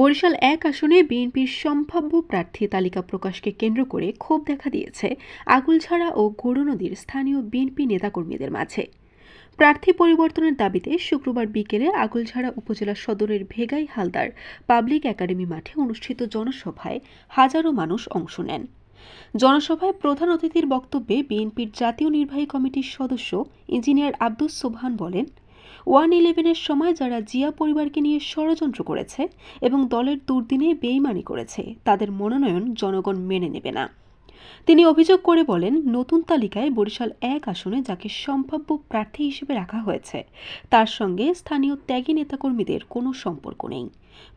বরিশাল এক আসনে বিএনপির সম্ভাব্য প্রার্থী তালিকা প্রকাশকে কেন্দ্র করে ক্ষোভ দেখা দিয়েছে আগুলঝাড়া ও গরু নদীর স্থানীয় বিএনপি নেতাকর্মীদের মাঝে। প্রার্থী পরিবর্তনের দাবিতে শুক্রবার বিকেলে আগুলঝাড়া উপজেলা সদরের ভেগাই হালদার পাবলিক একাডেমি মাঠে অনুষ্ঠিত জনসভায় হাজারো মানুষ অংশ নেন। জনসভায় প্রধান অতিথির বক্তব্যে বিএনপির জাতীয় নির্বাহী কমিটির সদস্য ইঞ্জিনিয়ার আব্দুস সোবহান বলেন ওয়ান ইলেভেনের সময় যারা জিয়া পরিবারকে নিয়ে ষড়যন্ত্র করেছে এবং দলের দুর্দিনে বেইমানি করেছে, তাদের মনোনয়ন জনগণ মেনে নেবে না। তিনি অভিযোগ করে বলেন, নতুন তালিকায় বরিশাল এক আসনে যাকে সম্ভাব্য প্রার্থী হিসেবে রাখা হয়েছে, তার সঙ্গে স্থানীয় ত্যাগী নেতাকর্মীদের কোনো সম্পর্ক নেই।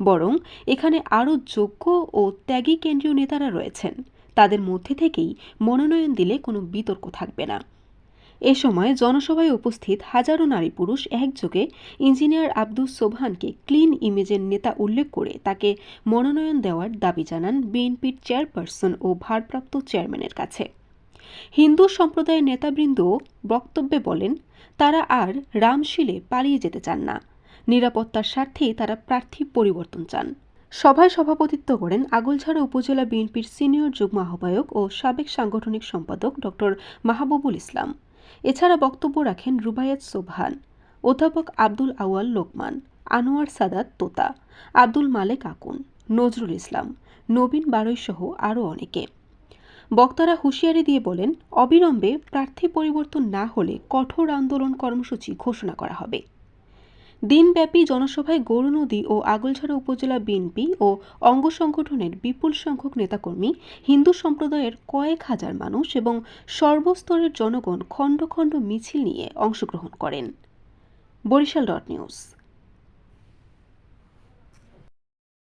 বরং এখানে আরও যোগ্য ও ত্যাগী কেন্দ্রীয় নেতারা রয়েছেন। তাদের মধ্যে থেকেই মনোনয়ন দিলে কোনো বিতর্ক থাকবে না। এ সময় জনসভায় উপস্থিত হাজারো নারী পুরুষ একযোগে ইঞ্জিনিয়ার আব্দুস সোবহানকে ক্লিন ইমেজের নেতা উল্লেখ করে তাকে মনোনয়ন দেওয়ার দাবি জানান বিএনপির চেয়ারপারসন ও ভারপ্রাপ্ত চেয়ারম্যানের কাছে। হিন্দু সম্প্রদায়ের নেতাবৃন্দ বক্তব্যে বলেন, তারা আর রামশিলে পালিয়ে যেতে চান না। নিরাপত্তার স্বার্থেই তারা প্রার্থী পরিবর্তন চান। সভায় সভাপতিত্ব করেন আগলঝাড়া উপজেলা বিএনপির সিনিয়র যুগ্ম আহ্বায়ক ও সাবেক সাংগঠনিক সম্পাদক ডক্টর মাহবুবুল ইসলাম। এছাড়া বক্তব্য রাখেন রুবায়াত সোবহান, অধ্যাপক আব্দুল আউয়াল লোকমান, আনোয়ার সাদাত তোতা, আব্দুল মালেক আকুন, নজরুল ইসলাম, নবীন বারৈ সহ আরও অনেকে। বক্তারা হুঁশিয়ারি দিয়ে বলেন, অবিলম্বে প্রার্থী পরিবর্তন না হলে কঠোর আন্দোলন কর্মসূচি ঘোষণা করা হবে। দিনব্যাপী জনসভায় গরু নদী ও আগলঝাড়া উপজেলা বিএনপি ও অঙ্গ সংগঠনের বিপুল সংখ্যক নেতাকর্মী, হিন্দু সম্প্রদায়ের কয়েক হাজার মানুষ এবং সর্বস্তরের জনগণ খণ্ড খণ্ড মিছিল নিয়ে অংশগ্রহণ করেন। Barishal dot news.